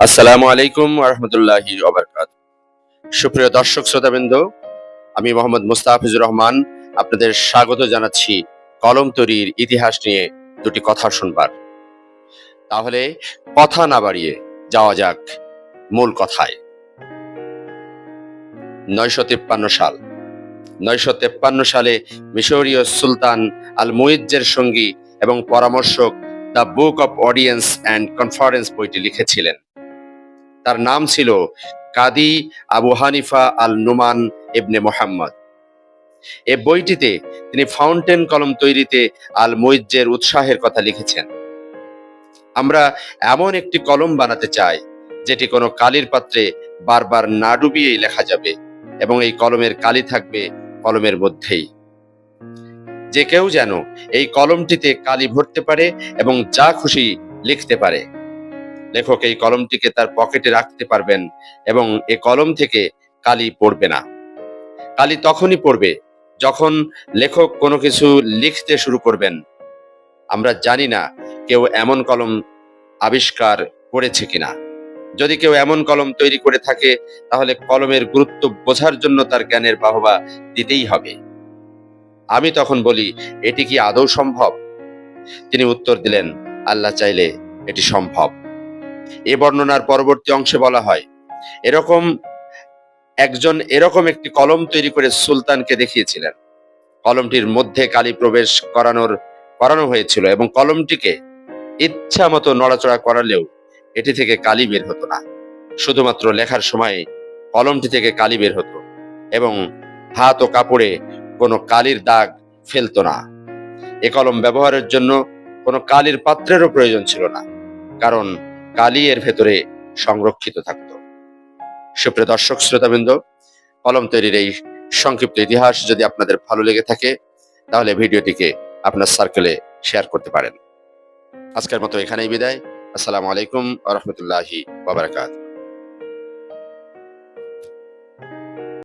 আসসালামু আলাইকুম রহমতুল্লাহি ওবরকাত সুপ্রিয় দর্শক, শ্রোতাবৃন্দ, আমি মোহাম্মদ মুস্তাফিজুর রহমান আপনাদের স্বাগত জানাচ্ছি কলম তৈরির ইতিহাস নিয়ে দুটি কথা শুনবার। তাহলে কথা না বাড়িয়ে যাওয়া যাক মূল কথায়। নয়শো তিপ্পান্ন সাল। নয়শো তেপ্পান্ন সালে মিশরীয় সুলতান আল মুইজ্জের সঙ্গী এবং পরামর্শক the book of audience and conference বইটি লিখেছিলেন। তার নাম ছিল কাদি আবু হানিফা আল নুমান ইবনে মোহাম্মদ। এ বইটিতে তিনি ফাউন্টেন কলম তৈরিতে আল মুইজ্জের উৎসাহের কথা লিখেছেন। আমরা এমন একটি কলম বানাতে চাই, যেটি কোনো কালির পাত্রে বারবার না ডুবিয়েই লেখা যাবে এবং এই কলমের কালি থাকবে কলমের মধ্যেই। যে কেউ যেন এই কলমটিতে কালি ভরতে পারে এবং যা খুশি লিখতে পারে। লেখক এই কলমটিকে তার পকেটে রাখতে পারবেন এবং এ কলম থেকে কালি পড়বে না। কালি তখনই পড়বে যখন লেখক কোনো কিছু লিখতে শুরু করবেন। আমরা জানি না কেউ এমন কলম আবিষ্কার করেছে কিনা। যদি কেউ এমন কলম তৈরি করে থাকে, তাহলে কলমের গুরুত্ব বোঝার জন্য তার জ্ঞানের বাহবা দিতেই হবে। আমি তখন বলি, এটি কি আদৌ সম্ভব? তিনি উত্তর দিলেন, আল্লাহ চাইলে এটি সম্ভব। এ বর্ণনার পরবর্তী অংশে বলা হয়। এরকম একজন এরকম একটি কলম তৈরি করে সুলতানকে দেখিয়েছিলেন। কলমটির মধ্যে কালি প্রবেশ করানোর, করানো হয়েছিল এবং কলমটিকে ইচ্ছা মতো নড়াচড়া করালেও এটি থেকে কালি বের হতো না। শুধুমাত্র লেখার সময় কলমটি থেকে কালি বের হতো এবং হাত ও কাপড়ে কোনো কালির দাগ ফেলতো না। এ কলম ব্যবহারের জন্য কোনো কালির পাত্রেরও প্রয়োজন ছিল না, কারণ কালি এর ভেতরে সংরক্ষিত থাকত। সুপ্রিয় দর্শক, শ্রোতাবৃন্দ, কলম তৈরির এই সংক্ষিপ্ত ইতিহাস যদি আপনাদের ভালো লেগে থাকে, তাহলে ভিডিওটিকে আপনার সার্কেলে শেয়ার করতে পারেন। আজকের মতো এখানেই বিদায়। আসসালামু আলাইকুম আ রহমতুল্লাহি বাবারকাত